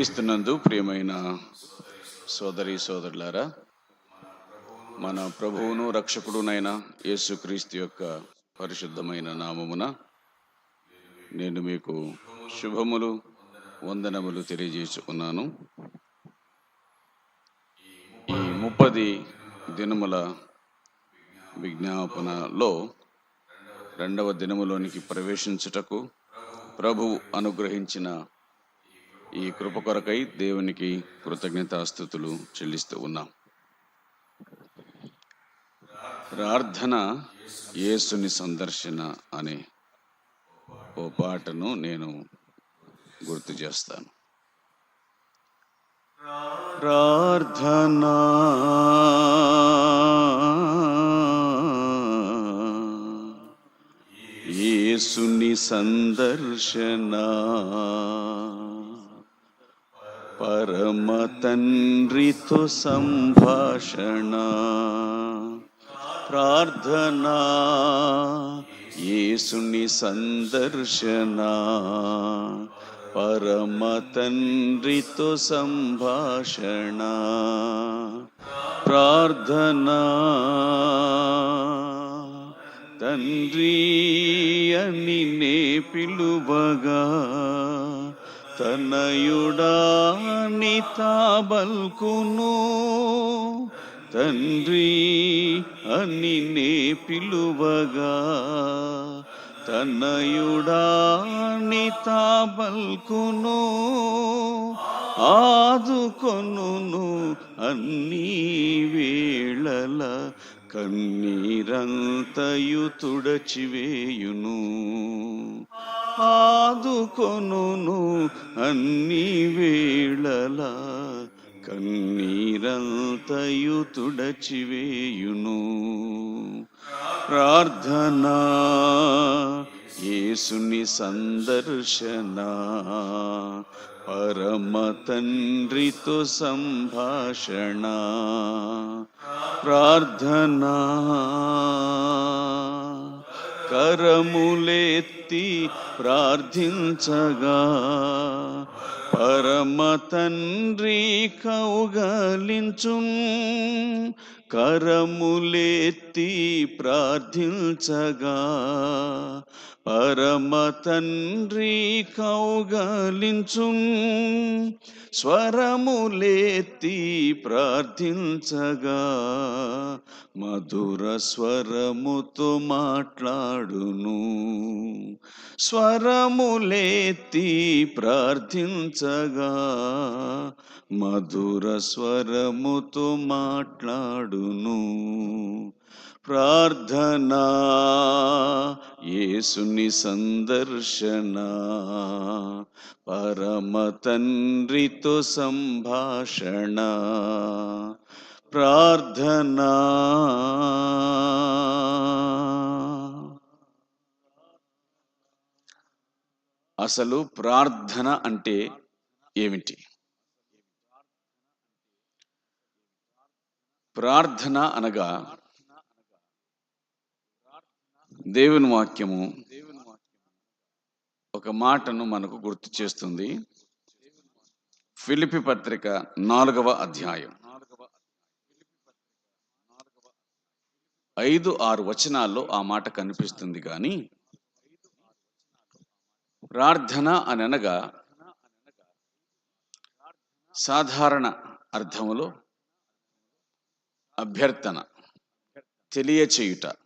క్రీస్తునందు ప్రియమైన సోదరి సోదరులారా మన ప్రభువును రక్షకుడునైన యేసుక్రీస్తు యొక్క పరిశుద్ధమైన నామమున నేను మీకు శుభములు వందనములు తెలియజేసుకున్నాను ఈ ముప్పది దినముల విజ్ఞాపనలో రెండవ దినములోనికి ప్రవేశించుటకు ప్రభు అనుగ్రహించిన ఈ కృప కొరకై దేవునికి కృతజ్ఞతాస్థుతులు చెల్లిస్తూ ఉన్నాం. ప్రార్థన యేసుని సందర్శన అనే ఓ పాటను నేను గుర్తు చేస్తాను. ప్రార్థనా యేసుని సందర్శన పరమ తండ్రితో సంభాషణ ప్రార్థనా యేసుని సందర్శన. పరమ తండ్రితో సంభాషణ ప్రార్థనా తండ్రి అని నే పిలువగా. తనయుడా నితాబల్కును. తండ్రి అని నే పిలువగా. తనయుడా నితాబల్కును. ఆదుకొను అన్ని వేళలా. కన్నీరంతయు తుడచివేయును. ఆదుకొను అన్ని వేళల కన్నీరంతయు తుడచివేయును. ప్రార్థనా యేసుని సందర్శన. పరమ తండ్రితో సంభాషణ. ప్రార్థనా. కరములేత్తి ప్రార్థించగా. పరమ తండ్రి కౌగలించున్. కరములేత్తి ప్రార్థించగా. పరమ తండ్రి కౌగలించుం స్వరములెత్తి ప్రార్థించగా. మధుర స్వరముతో మాట్లాడును స్వరములెత్తి ప్రార్థించగా. మధుర స్వరముతో మాట్లాడును ప్రార్థనా యేసుని సందర్శన. పరమ తండ్రితో సంభాషణ. ప్రార్థనా. అసలు ప్రార్థన అంటే ఏమిటి? ప్రార్థన అనగా దేవుని వాక్యము ఒక మాటను మనకు గుర్తు చేస్తుంది. ఫిలిపి పత్రిక నాలుగవ అధ్యాయం. ఐదు ఆరు వచనాల్లో ఆ మాట కనిపిస్తుంది కానీ ప్రార్థన అని అనగా సాధారణ అర్థములో అభ్యర్థన తెలియచేయుట.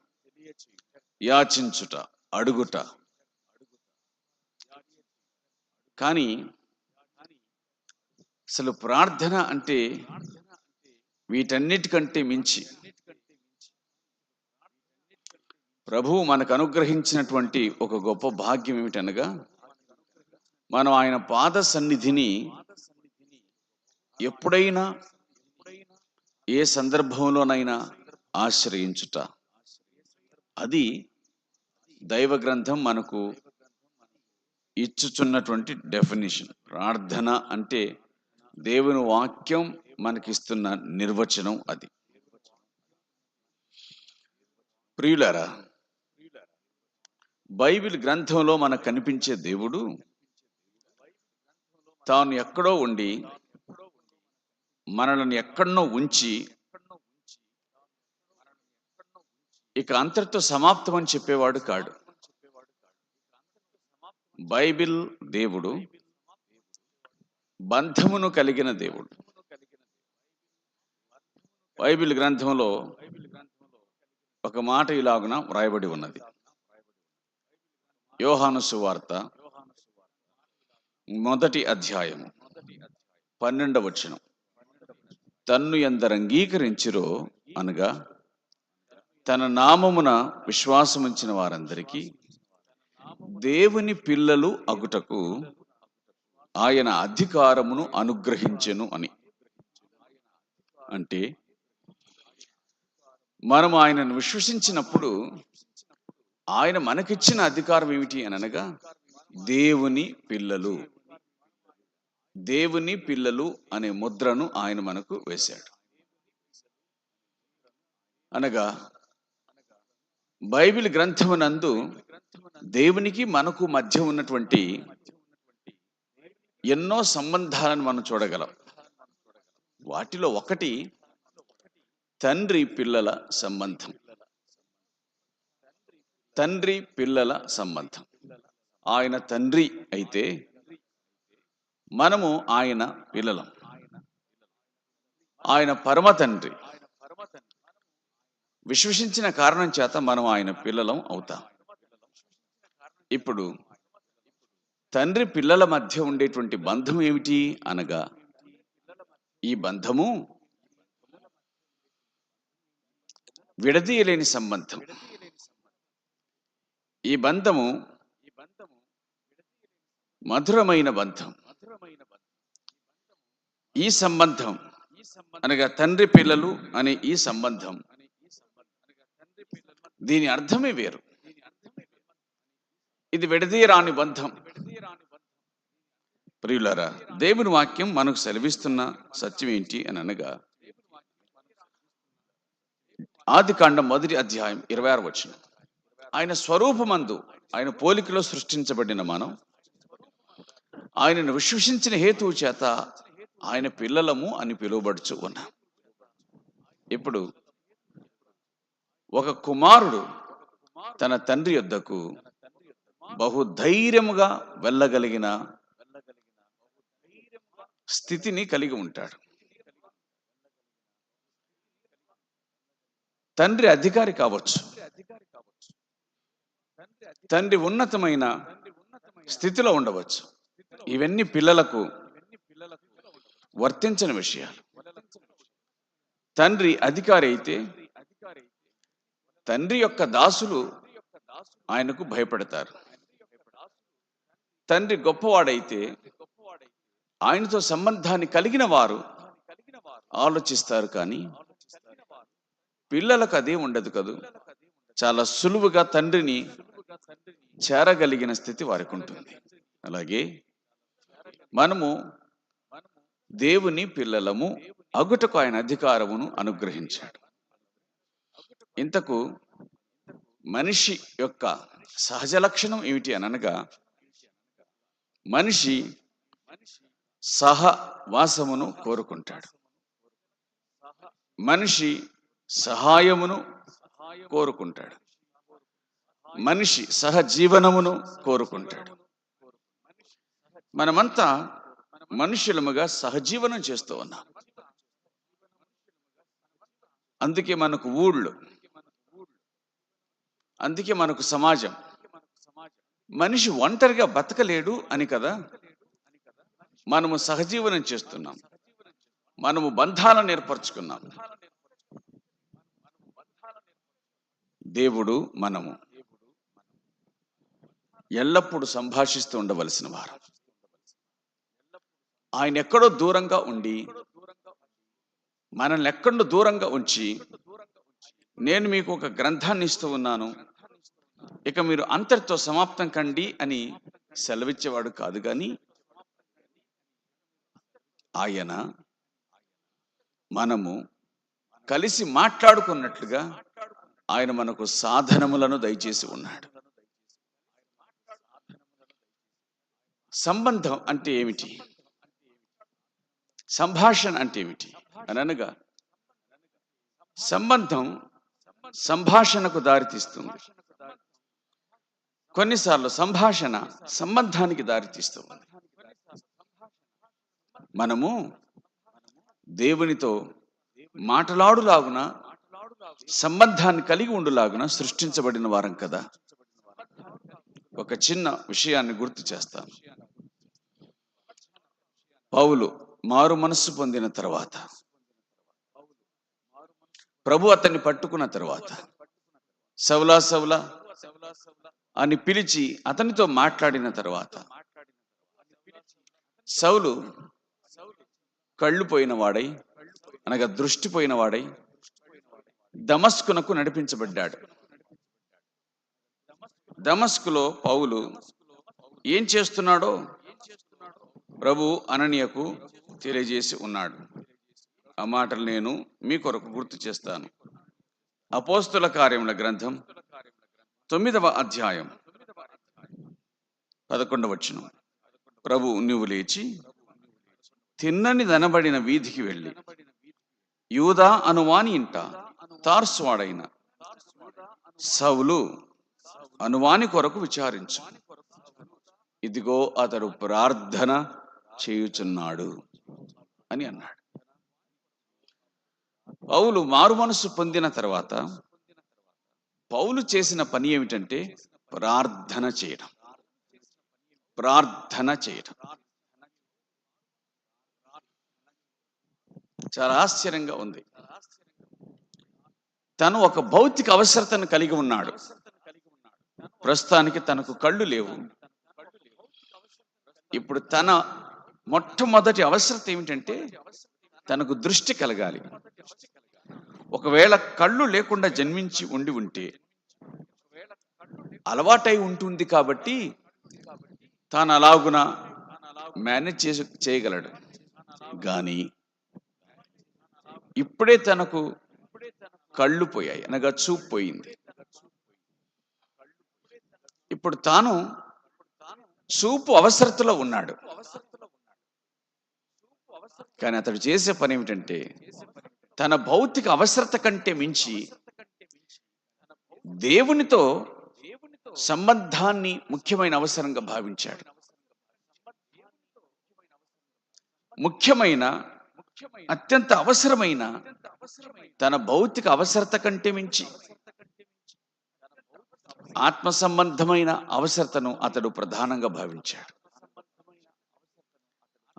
యాచించుట అడుగుట. కానీ అసలు ప్రార్థన అంటే వీటన్నిటికంటే మించి. ప్రభువు మనకు అనుగ్రహించినటువంటి ఒక గొప్ప భాగ్యం ఏమిటనగా మనం ఆయన పాద సన్నిధిని ఎప్పుడైనా ఏ సందర్భంలోనైనా ఆశ్రయించుట. అది దైవ గ్రంథం మనకు ఇచ్చుచున్నటువంటి డెఫినేషన్ ప్రార్థన అంటే దేవుని వాక్యం మనకిస్తున్న నిర్వచనం అది. ప్రియులారా బైబిల్ గ్రంథంలో మనకు కనిపించే దేవుడు తాను ఎక్కడో ఉండి మనల్ని ఎక్కడనో ఉంచి ఇక అంతటితో సమాప్తం అని చెప్పేవాడు కాడు. బైబిల్ దేవుడు బంధమును కలిగిన దేవుడు. బైబిల్ గ్రంథంలో ఒక మాట ఇలాగున వ్రాయబడి ఉన్నది. యోహాను సువార్త మొదటి అధ్యాయము పన్నెండవ వచనం. తన్ను ఎందరు అంగీకరించిరో అనగా తన నామమున విశ్వాసముంచిన వారందరికీ దేవుని పిల్లలు అగుటకు ఆయన అధికారమును అనుగ్రహించెను అని. అంటే మనం ఆయనను విశ్వసించినప్పుడు ఆయన మనకిచ్చిన అధికారం ఏమిటి అని అనగా దేవుని పిల్లలు. దేవుని పిల్లలు అనే ముద్రను ఆయన మనకు వేశాడు. అనగా బైబిల్ గ్రంథమునందు దేవునికి మనకు మధ్య ఉన్నటువంటి ఎన్నో సంబంధాలను మనం చూడగలం. వాటిలో ఒకటి తండ్రి పిల్లల సంబంధం. తండ్రి పిల్లల సంబంధం. ఆయన తండ్రి అయితే మనము ఆయన పిల్లలం. ఆయన పరమ తండ్రి. విశ్వసించిన కారణం చేత మనం ఆయన పిల్లలం అవుతాం. ఇప్పుడు తండ్రి పిల్లల మధ్య ఉండేటువంటి బంధం ఏమిటి అనగా ఈ బంధము విడదీయలేని సంబంధం. ఈ బంధము మధురమైన బంధం. ఈ సంబంధం అనగా తండ్రి పిల్లలు అనే ఈ సంబంధం. దీని అర్థమే వేరు. ఇది విడదీయరాని బంధం. ప్రియులారా దేవుని వాక్యం మనకు సెలవిస్తున్న సత్యం ఏంటి అని అనగా ఆది కాండం మొదటి అధ్యాయం ఇరవై ఆరు వచ్చిన ఆయన స్వరూపమందు ఆయన పోలికలో సృష్టించబడిన మనం ఆయనను విశ్వసించిన హేతువు చేత ఆయన పిల్లలము అని పిలువబడుచు ఉన్నాం. ఇప్పుడు ఒక కుమారుడు తన తండ్రి యొద్దకు బహు ధైర్యముగా వెళ్ళగలిగిన స్థితిని కలిగి ఉంటాడు. తండ్రి అధికారి కావచ్చు. తండ్రి ఉన్నతమైన స్థితిలో ఉండవచ్చు. ఇవన్నీ పిల్లలకు వర్తించని విషయాలు. తండ్రి అధికారి అయితే తండ్రి యొక్క దాసులు ఆయనకు భయపడతారు. తండ్రి గొప్పవాడైతే ఆయనతో సంబంధాన్ని కలిగిన వారు ఆలోచిస్తారు కానీ పిల్లలకు అదే ఉండదు కదూ. చాలా సులువుగా తండ్రిని చేరగలిగిన స్థితి వారికి ఉంటుంది. అలాగే మనము దేవుని పిల్లలము అగుటకు ఆయన అధికారమును అనుగ్రహించాడు. ఇంతకు మనిషి యొక్క సహజ లక్షణం ఏమిటి అని అనగా మనిషి సహవాసమును కోరుకుంటాడు. మనిషి సహాయమును కోరుకుంటాడు. మనిషి సహజీవనమును కోరుకుంటాడు. మనమంతా మనుషులముగా సహజీవనం చేస్తూ ఉన్నాం. అందుకే మనకు ఊళ్ళు అందుకే మనకు సమాజం. మనిషి ఒంటరిగా బతకలేడు అని కదా? మనము సహజీవనం చేస్తున్నాం. మనము బంధాలను ఏర్పరచుకున్నాం. దేవుడు మనము. ఎల్లప్పుడూ సంభాషిస్తూ ఉండవలసిన వారు. ఆయన ఎక్కడో దూరంగా ఉండి మనల్ని ఎక్కడో దూరంగా ఉంచి నేను మీకు ఒక గ్రంథాన్ని ఇస్తూ ఉన్నాను. ఇక మీరు అంతటితో సమాప్తం కండి అని సెలవిచ్చేవాడు కాదు కానీ ఆయన మనము కలిసి మాట్లాడుకున్నట్లుగా ఆయన మనకు సాధనములను దయచేసి ఉన్నాడు. సంబంధం అంటే ఏమిటి? సంభాషణ అంటే ఏమిటి? అని అనగా సంబంధం సంభాషణకు దారితీస్తుంది. కొన్నిసార్లు సంభాషణ సంబంధానికి దారితీస్తుంది మనము దేవునితో మాటలాడులాగున సంబంధాన్ని కలిగి ఉండులాగున సృష్టించబడిన వారం కదా. ఒక చిన్న విషయాన్ని గుర్తు చేస్తాను. పౌలు మారు మనస్సు పొందిన తర్వాత ప్రభు అతన్ని పట్టుకున్న తర్వాత సౌలా సౌలా అని పిలిచి అతనితో మాట్లాడిన తర్వాత సౌలు కళ్ళు పోయిన వాడై అనగా దృష్టి పోయిన వాడై దమస్కునకు నడిపించబడ్డాడు. దమస్కులో పౌలు ఏం చేస్తున్నాడో ప్రభు అననీయకు తెలియజేసి ఉన్నాడు. ఆ మాటలు నేను మీ కొరకు గుర్తు చేస్తాను. అపోస్తుల కార్యముల గ్రంథం తొమ్మిదవ అధ్యాయం. పదకొండవ వచనం. ప్రభు నువ్వు లేచి తిన్నని దనబడిన వీధికి వెళ్ళి యూదా అనువాని ఇంట తార్స్వాడైన సవులు అనువాని కొరకు విచారించు. ఇదిగో అతడు ప్రార్థన చేయుచున్నాడు అని అన్నాడు. పౌలు మారు మనసు పొందిన తర్వాత పౌలు చేసిన పని ఏమిటంటే ప్రార్థన చేయడం. ప్రార్థన చేయడం. చాలా ఆశ్చర్యంగా ఉంది. తను ఒక భౌతిక అవసరతను కలిగి ఉన్నాడు. ప్రస్తుతానికి తనకు కళ్ళు లేవు. ఇప్పుడు తన మొట్టమొదటి అవసరత ఏమిటంటే తనకు దృష్టి కలగాలి. ఒకవేళ కళ్ళు లేకుండా జన్మించి ఉండి ఉంటే అలవాటై ఉంటుంది కాబట్టి తాను అలాగున మేనేజ్ చేసి చేయగలడు. కానీ ఇప్పుడే తనకు కళ్ళు పోయాయి అనగా చూపు పోయింది. ఇప్పుడు తాను చూపు అవసరతలో ఉన్నాడు. కానీ అతడు చేసే పని ఏమిటంటే తన భౌతిక అవసరత కంటే మించి దేవునితో సంబంధాన్ని ముఖ్యమైన అవసరంగా భావించాడు. ముఖ్యమైన అత్యంత అవసరమైన తన భౌతిక అవసరత కంటే మించి ఆత్మ సంబంధమైన అవసరతను అతడు ప్రధానంగా భావించాడు.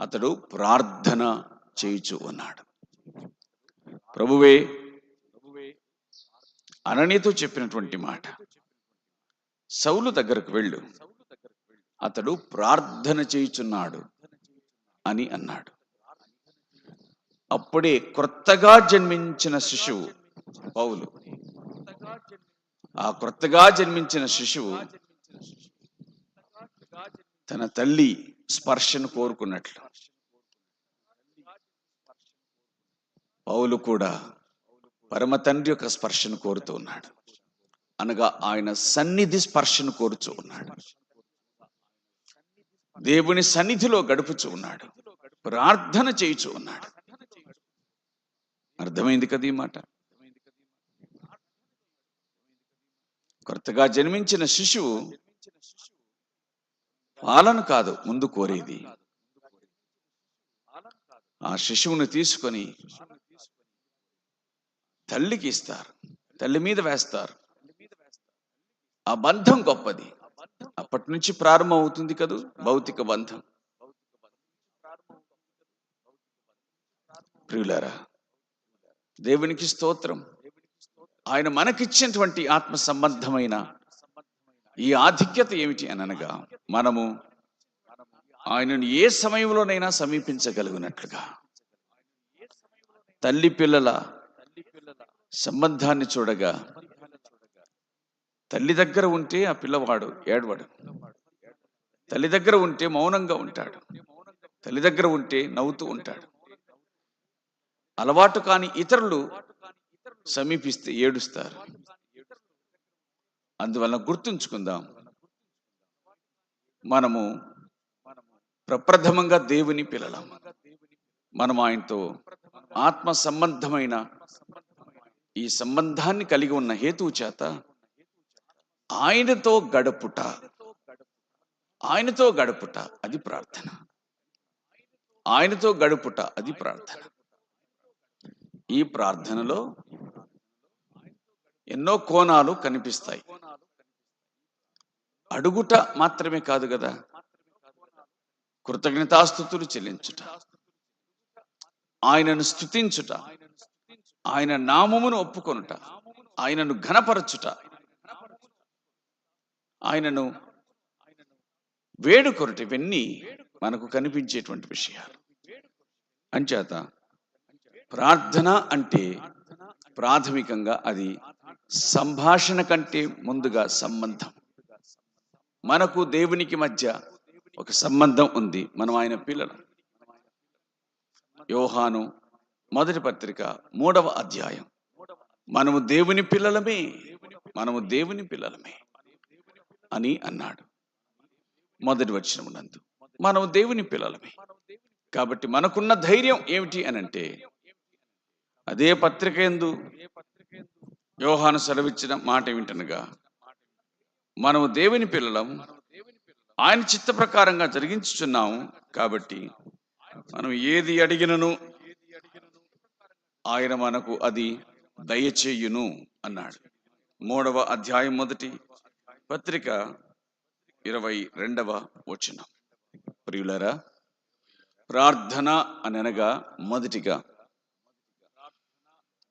అతడు ప్రార్థన చేయుచు ఉన్నాడు. ప్రభువే అననీతో చెప్పినటువంటి మాట. సౌలు దగ్గరకు వెళ్ళు. అతడు ప్రార్థన చేయుచున్నాడు అని అన్నాడు. అప్పుడే క్రొత్తగా జన్మించిన శిశువు పౌలు. ఆ క్రొత్తగా జన్మించిన శిశువు తన తల్లి స్పర్శను కోరుకున్నట్లు. పౌలు కూడా పరమ తండ్రి యొక్క స్పర్శను కోరుతూ ఉన్నాడు. అనగా ఆయన సన్నిధి స్పర్శను కోరుచూ ఉన్నాడు. దేవుని సన్నిధిలో గడుపుచూ ఉన్నాడు. ప్రార్థన చేయుచూ ఉన్నాడు. అర్థమైంది కదా ఈ మాట? కొత్తగా జన్మించిన శిశువు పాలన కాదు ముందు కోరేది. ఆ శిశువుని తీసుకొని తల్లికి ఇస్తారు తల్లి మీద వేస్తారు. ఆ బంధం గొప్పది. అప్పటి నుంచి ప్రారంభం అవుతుంది కదూ? భౌతిక బంధం. ప్రియులారా దేవునికి స్తోత్రం. ఆయన మనకిచ్చినటువంటి ఆత్మ సంబంధమైన ఈ ఆధిక్యత ఏమిటి అని అనగా మనము ఆయనను ఏ సమయంలోనైనా సమీపించగలిగినట్లుగా. తల్లి పిల్లల సంబంధాన్ని చూడగా తల్లి దగ్గర ఉంటే ఆ పిల్లవాడు ఏడవడు. తల్లి దగ్గర ఉంటే మౌనంగా ఉంటాడు. తల్లి దగ్గర ఉంటే నవ్వుతూ ఉంటాడు. అలవాటు కాని ఇతరులు సమీపిస్తే ఏడుస్తారు. అందువలన గుర్తుంచుకుందాం. మనము ప్రప్రథమంగా దేవుని పిల్లలం. మనం ఆయనతో ఆత్మ సంబంధమైన ఈ సంబంధాన్ని కలిగి ఉన్న హేతువు చేత ఆయనతో గడుపుట ఆయనతో గడుపుట అది ప్రార్థన. ఆయనతో గడుపుట అది ప్రార్థన. ఈ ప్రార్థనలో ఎన్నో కోణాలు కనిపిస్తాయి. అడుగుట మాత్రమే కాదు కదా కృతజ్ఞతాస్థుతులు చెల్లించుట ఆయనను స్థుతించుట ఆయన నామమును ఒప్పుకొనుట ఆయనను ఘనపరచుట ఆయనను వేడుకొనుట ఇవన్నీ మనకు కనిపించేటువంటి విషయాలు. అంచేత ప్రార్థన అంటే ప్రాథమికంగా అది సంభాషణ కంటే ముందుగా సంబంధం. మనకు దేవునికి మధ్య ఒక సంబంధం ఉంది. మనం ఆయన పిల్లలు. యోహాను మొదటి పత్రిక మూడవ అధ్యాయం. మనము దేవుని పిల్లలమే మనము దేవుని పిల్లలమే అని అన్నాడు. మొదటి వచ్చిన నందు. మనము దేవుని పిల్లలమే. కాబట్టి మనకున్న ధైర్యం ఏమిటి అని అంటే అదే పత్రిక ఎందు యోహాను సెలవిచ్చిన మాట ఏమిటనగా మనము దేవుని పిల్లలం ఆయన చిత్త ప్రకారంగా జరిగించుచున్నాము కాబట్టి మనం ఏది అడిగినను ఆయన మనకు అది దయచేయును అన్నాడు. మూడవ అధ్యాయం మొదటి పత్రిక ఇరవై రెండవ వచనం. ప్రియులరా ప్రార్థన అని అనగా మొదటిగా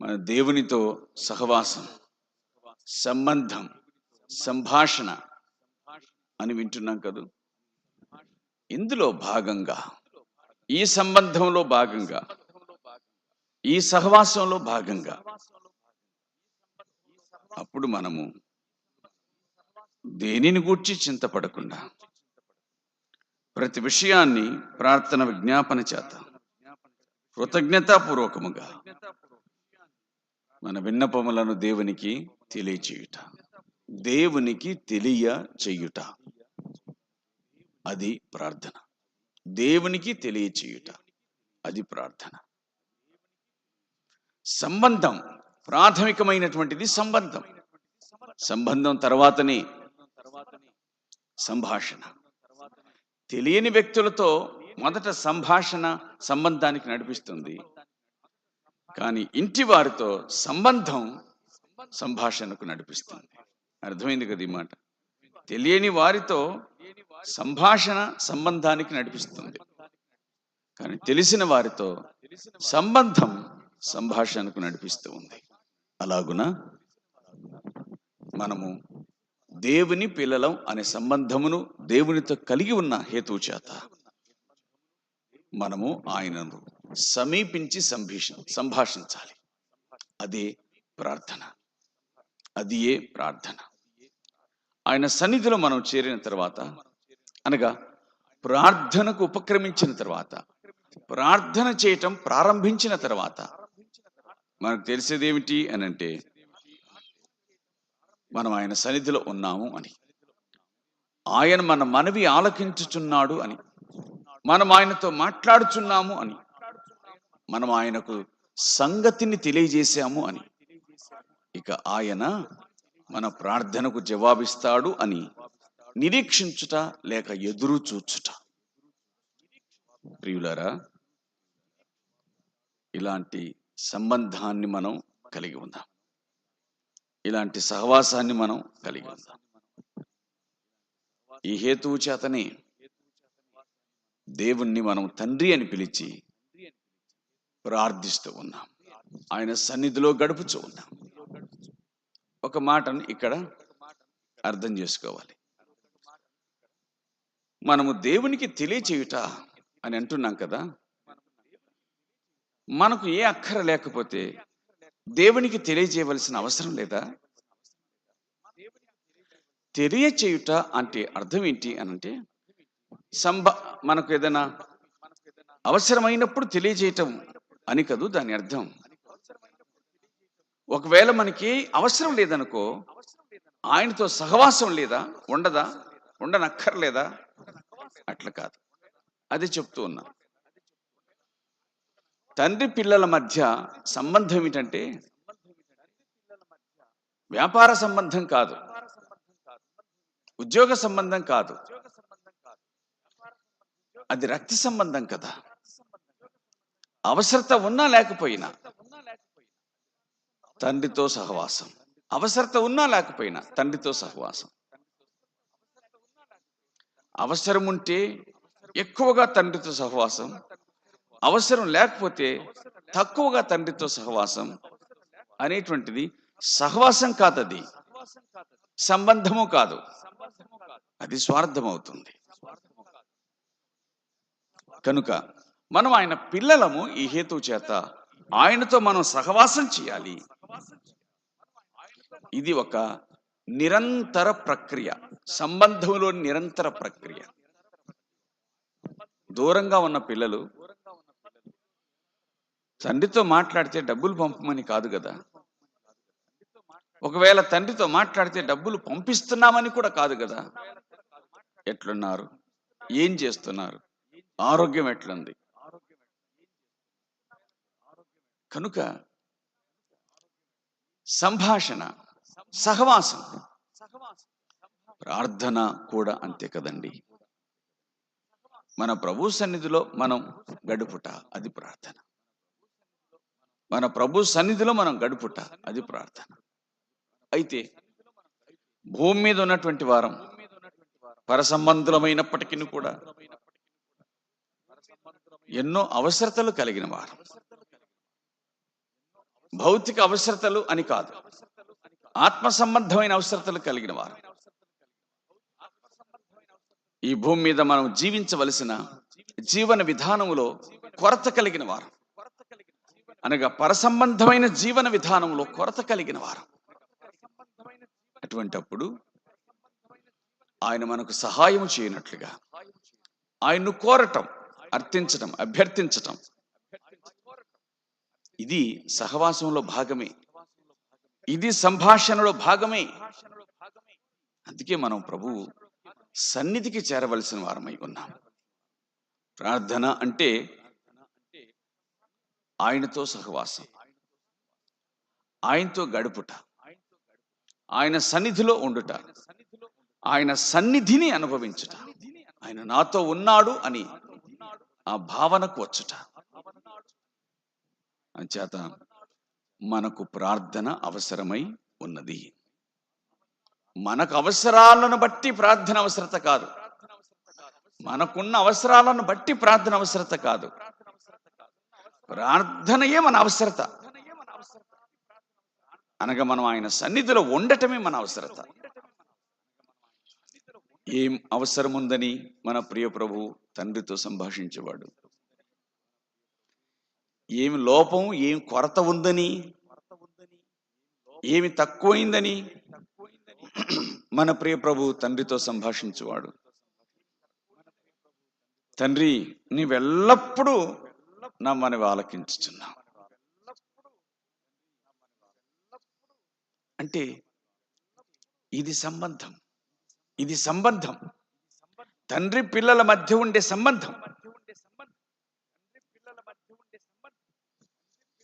మన దేవునితో సహవాసం సంబంధం సంభాషణ అని వింటున్నాం కదూ? ఇందులో భాగంగా ఈ సంబంధంలో భాగంగా ఈ సహవాసంలో భాగంగా అప్పుడు మనము దేనిని గూర్చి చింతపడకుండా ప్రతి విషయాన్ని ప్రార్థన విజ్ఞాపన చేత కృతజ్ఞతాపూర్వకముగా మన విన్నపములను దేవునికి తెలియచేయుట. దేవునికి తెలియ చెయ్యుట అది ప్రార్థన. దేవునికి తెలియచేయుట. అది ప్రార్థన. సంబంధం ప్రాథమికమైనటువంటిది సంబంధం. సంబంధం తర్వాతనే సంభాషణ. తెలియని వ్యక్తులతో మొదట సంభాషణ సంబంధానికి నడిపిస్తుంది. కానీ ఇంటి వారితో సంబంధం సంభాషణకు నడిపిస్తుంది. అర్థమైంది కదా ఈ మాట? తెలియని వారితో సంభాషణ సంబంధానికి నడిపిస్తుంది. కానీ తెలిసిన వారితో సంబంధం సంభాషణకు నడిపిస్తూ ఉంది. అలాగున మనము దేవుని పిల్లలం అనే సంబంధమును దేవునితో కలిగి ఉన్న హేతువు చేత మనము ఆయనను సమీపించి సంభీష సంభాషించాలి. అదే ప్రార్థన. అది ఏ ప్రార్థన? ఆయన సన్నిధిలో మనం చేరిన తర్వాత అనగా ప్రార్థనకు ఉపక్రమించిన తర్వాత ప్రార్థన చేయటం ప్రారంభించిన తర్వాత మనకు తెలిసేది ఏమిటి అని అంటే మనం ఆయన సన్నిధిలో ఉన్నాము అని. ఆయన మన మనవి ఆలకించుచున్నాడు అని. మనం ఆయనతో మాట్లాడుచున్నాము అని. మనం ఆయనకు సంగతిని తెలియజేశాము అని. ఇక ఆయన మన ప్రార్థనకు జవాబిస్తాడు అని నిరీక్షించుట లేక ఎదురు చూచుట. ప్రియులారా ఇలాంటి సంబంధాన్ని మనం కలిగి ఉందాం. ఇలాంటి సహవాసాన్ని మనం కలిగి ఉందాం. ఈ హేతువు చేతనే దేవుణ్ణి మనం తండ్రి అని పిలిచి ప్రార్థిస్తూ ఉన్నాం. ఆయన సన్నిధిలో గడుపుచూ ఉన్నాం. ఒక మాటను ఇక్కడ అర్థం చేసుకోవాలి. మనము దేవునికి తెలియచేయుట అని అంటున్నాం కదా? మనకు ఏ అక్కర లేకపోతే దేవునికి తెలియజేయవలసిన అవసరం లేదా? తెలియచేయుట అంటే అర్థం ఏంటి అని అంటే సంభ మనకు ఏదైనా అవసరమైనప్పుడు తెలియజేయటం అని కదూ దాని అర్థం. ఒకవేళ మనకి అవసరం లేదనుకో ఆయనతో సహవాసం లేదా? ఉండదా? ఉండనక్కర్లేదా? అట్లా కాదు. అది చెప్తూ ఉన్నా. తండ్రి పిల్లల మధ్య సంబంధం ఏమిటంటే వ్యాపార సంబంధం కాదు. ఉద్యోగ సంబంధం కాదు. అది రక్త సంబంధం కదా. అవసరత ఉన్నా లేకపోయినా తండ్రితో సహవాసం. అవసరత ఉన్నా లేకపోయినా తండ్రితో సహవాసం. అవసరం ఉంటే ఎక్కువగా తండ్రితో సహవాసం. అవసరం లేకపోతే తక్కువగా తండ్రితో సహవాసం అనేటువంటిది సహవాసం కాదు అది సంబంధము కాదు. అది స్వార్థం అవుతుంది కనుక మనం ఆయన పిల్లలము ఈ హేతు చేత ఆయనతో మనం సహవాసం చేయాలి. ఇది ఒక నిరంతర ప్రక్రియ. సంబంధంలో నిరంతర ప్రక్రియ. దూరంగా ఉన్న పిల్లలు తండ్రితో మాట్లాడితే డబ్బులు పంపమని కాదు కదా. ఒకవేళ తండ్రితో మాట్లాడితే డబ్బులు పంపిస్తున్నామని కూడా కాదు కదా. ఎట్లున్నారు? ఏం చేస్తున్నారు? ఆరోగ్యం ఎట్లుంది? కనుక సంభాషణ సహవాసం ప్రార్థన కూడా అంతే కదండి. మన ప్రభు సన్నిధిలో మనం గడుపుట అది ప్రార్థన. మన ప్రభు సన్నిధిలో మనం గడుపుట అది ప్రార్థన. అయితే భూమి మీద ఉన్నటువంటి వారం పరసంబంధులమైనప్పటికీ కూడా ఎన్నో అవసరతలు కలిగిన వారం. భౌతిక అవసరతలు అని కాదు ఆత్మ సంబంధమైన అవసరతలు కలిగిన వారు. ఈ భూమి మీద మనం జీవించవలసిన జీవన విధానంలో కొరత కలిగిన వారు. అనగా పరసంబంధమైన జీవన విధానంలో కొరత కలిగిన వారు. అటువంటప్పుడు ఆయన మనకు సహాయం చేయనట్లుగా ఆయన్ను కోరటం అర్థించటం అభ్యర్థించటం. ఇది సహవాసంలో భాగమే. ఇది సంభాషణలో భాగమే. అందుకే మనం ప్రభువు సన్నిధికి చేరవలసిన వారమై ఉన్నాం. ప్రార్థన అంటే ఆయనతో సహవాసం. ఆయనతో గడుపుట. ఆయన సన్నిధిలో ఉండుట. ఆయన సన్నిధిని అనుభవించుట. ఆయన నాతో ఉన్నాడు అని ఆ భావనకు వచ్చుట. అంచేత మనకు ప్రార్థన అవసరమై ఉన్నది. మనకు అవసరాలను బట్టి ప్రార్థన అవసరత కాదు. మనకున్న అవసరాలను బట్టి ప్రార్థన అవసరత కాదు. ప్రార్థనయే మన అవసరత. అనగా మనం ఆయన సన్నిధిలో ఉండటమే మన అవసరత. ఏం అవసరం ఉందని మన ప్రియ ప్రభు తండ్రితో సంభాషించేవాడు. ఏమి లోపం ఏం కొరత ఉందని ఏమి తక్కువైందని మన ప్రియ ప్రభు తండ్రితో సంభాషించేవాడు. తండ్రి నీవెల్లప్పుడూ నా మనవి ఆలకించుచున్నావు అంటే ఇది సంబంధం. ఇది సంబంధం. తండ్రి పిల్లల మధ్య ఉండే సంబంధం.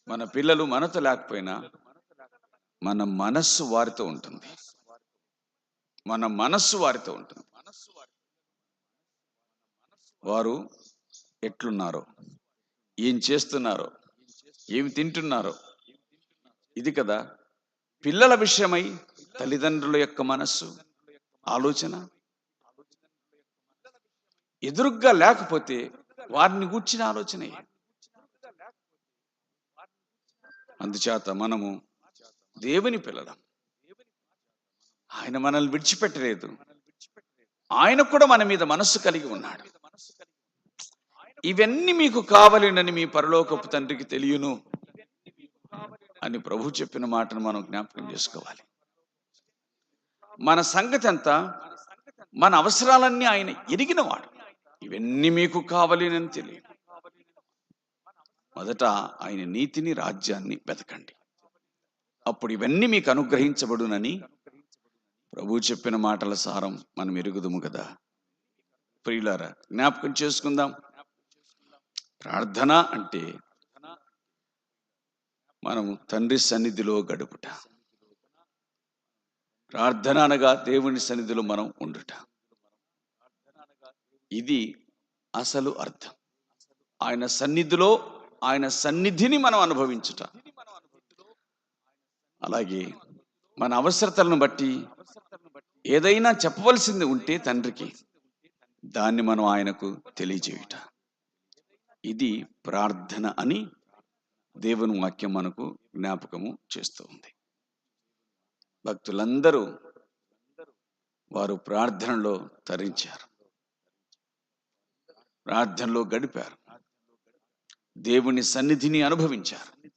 మన పిల్లలు మనతో లేకపోయినా మన మనస్సు వారితో ఉంటుంది. మన మనస్సు వారితో ఉంటుంది. వారు ఎట్లున్నారో. ఏం చేస్తున్నారో ఏమి తింటున్నారో. ఇది కదా పిల్లల విషయమై తల్లిదండ్రుల యొక్క మనస్సు ఆలోచన. ఎదురుగ్గా లేకపోతే వారిని గూర్చిన ఆలోచనే. అందుచేత మనము దేవుని పిల్లలం. ఆయన మనల్ని విడిచిపెట్టలేదు. ఆయన కూడా మన మీద మనస్సు కలిగి ఉన్నాడు. ఇవన్నీ మీకు కావలేనని మీ పరలోకపు తండ్రికి తెలియను అని ప్రభు చెప్పిన మాటను మనం జ్ఞాపకం చేసుకోవాలి. మన సంగతి అంతా మన అవసరాలన్నీ ఆయన ఎరిగినవాడు. ఇవన్నీ మీకు కావలేనని తెలియదు మొదట ఆయన నీతిని రాజ్యాన్ని వెతకండి. అప్పుడు ఇవన్నీ మీకు అనుగ్రహించబడునని ప్రభు చెప్పిన మాటల సారం మనం ఎరుగుదుము కదా. ప్రియులారా జ్ఞాపకం చేసుకుందాం. ప్రార్థన అంటే మనము తండ్రి సన్నిధిలో గడుపుట. ప్రార్థన అనగా దేవుని సన్నిధిలో మనం ఉండుట. ఇది అసలు అర్థం. ఆయన సన్నిధిలో ఆయన సన్నిధిని మనం అనుభవించుట. అలాగే మన అవసరతలను బట్టి ఏదైనా చెప్పవలసింది ఉంటే తండ్రికి దాన్ని మనం ఆయనకు తెలియజేయుట. ఇది ప్రార్థన అని దేవుని వాక్యం మనకు జ్ఞాపకము చేస్తూ ఉంది. భక్తులందరూ వారు ప్రార్థనలో తరించారు. ప్రార్థనలో గడిపారు. దేవుని సన్నిధిని అనుభవించారు.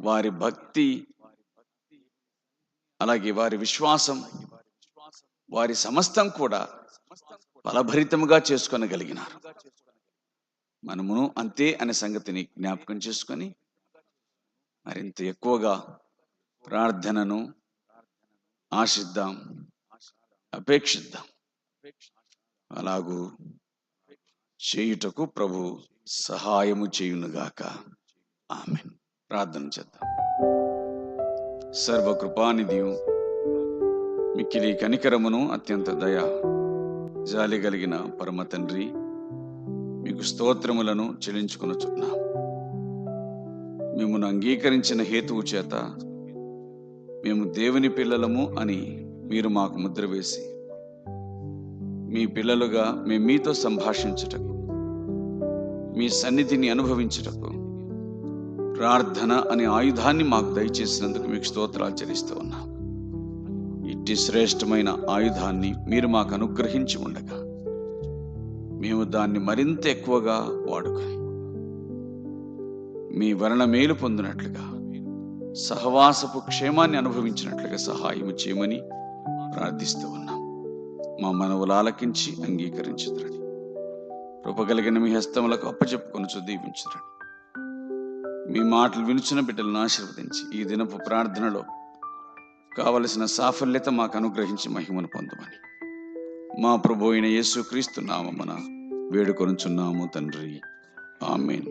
వారి భక్తి అలాగే వారి విశ్వాసం వారి సమస్తం కూడా ఫలభరితముగా చేసుకొనగలిగినారు. మనమును అంతే అనే సంగతిని జ్ఞాపకం చేసుకొని మరింత ఎక్కువగా ప్రార్థనను ఆశిద్దాం అపేక్షిద్దాం. అలాగూ చేయుటకు ప్రభు సహాయము చేయునుగాక. ఆమె ప్రార్థన చేద్దాం. సర్వకృపానిధియు మిక్కిలి కనికరమును అత్యంత దయ జాలి కలిగిన పరమ తండ్రి మీకు స్తోత్రములను చెల్లించుకొనుచున్నాం. మిమ్మల్ని అంగీకరించిన హేతువు చేత మేము దేవుని పిల్లలము అని మీరు మాకు ముద్ర వేసి మీ పిల్లలుగా మేము మీతో సంభాషించుటకు మీ సన్నిధిని అనుభవించుటకు ప్రార్థన అనే ఆయుధాన్ని మాకు దయచేసినందుకు మీకు స్తోత్రాలు చెల్లిస్తూ ఉన్నాం. ఇట్టి శ్రేష్టమైన ఆయుధాన్ని మీరు మాకు అనుగ్రహించి ఉండగా మేము దాన్ని మరింత ఎక్కువగా వాడుకొని మీ వలన మేలు పొందినట్లుగా సహవాసపు క్షేమాన్ని అనుభవించినట్లుగా సహాయం చేయమని ప్రార్థిస్తూ ఉన్నాం. మా మనవులు ఆలకించి అంగీకరించుదరని కృపగలిగిన మీ హస్తములకు అప్పచెప్పుకొని దీవించుదురని మీ మాటలు వినుచున్న బిడ్డలను ఆశీర్వదించి ఈ దినపు ప్రార్థనలో కావలసిన సాఫల్యత మాకు అనుగ్రహించి మహిమను పొందమని మా ప్రభు అయిన యేసుక్రీస్తు నామమున వేడుకొనుచున్నాము తండ్రి. ఆమెన్.